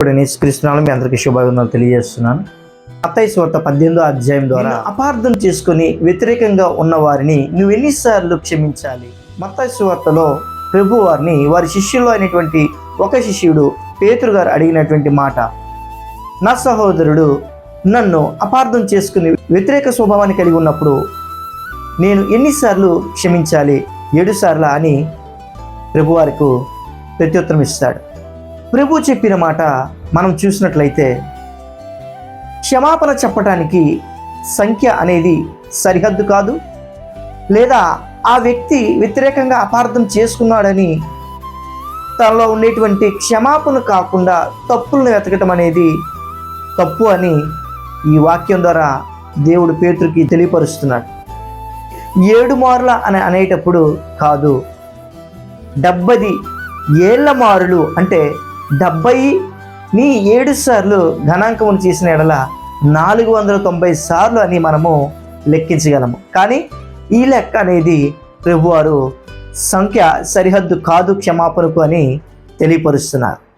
ఇప్పుడు నిష్కరిస్తున్నాను మీ అందరికీ శుభాభివందనాలు తెలియజేస్తున్నాను. అత్తయ్య స్వార్త పద్దెనిమిదో అధ్యాయం ద్వారా అపార్థం చేసుకుని వ్యతిరేకంగా ఉన్న వారిని నువ్వు ఎన్నిసార్లు క్షమించాలి? మత్తయి సువార్తలో ప్రభు వారిని వారి శిష్యుల్లో అయినటువంటి ఒక శిష్యుడు పేతురు గారు అడిగినటువంటి మాట నా సహోదరుడు నన్ను అపార్థం చేసుకుని వ్యతిరేక స్వభావాన్ని కలిగి ఉన్నప్పుడు నేను ఎన్నిసార్లు క్షమించాలి? ఏడు సార్లు అని ప్రభువారికి ప్రత్యుత్తరం ఇస్తాడు. ప్రభు చెప్పిన మాట మనం చూసినట్లయితే క్షమాపణ చెప్పటానికి సంఖ్య అనేది సరిహద్దు కాదు. లేదా ఆ వ్యక్తి వ్యతిరేకంగా అపార్థం చేసుకున్నాడని తనలో ఉండేటువంటి క్షమాపణ కాకుండా తప్పులను వెతకటం అనేది తప్పు అని ఈ వాక్యం ద్వారా దేవుడు పేతురికి తెలియపరుస్తున్నాడు. ఏడు మారుల అని అనేటప్పుడు కాదు డెబ్బది ఏళ్ళ మారులు అంటే డెబ్బై ఏడు సార్లు గణాంకమును చేసిన ఎడల నాలుగు వందల తొంభై సార్లు అని మనము లెక్కించగలము. కానీ ఈ లెక్క అనేది ప్రభువారు సంఖ్య సరిహద్దు కాదు క్షమాపణకు అని తెలియపరుస్తున్నారు.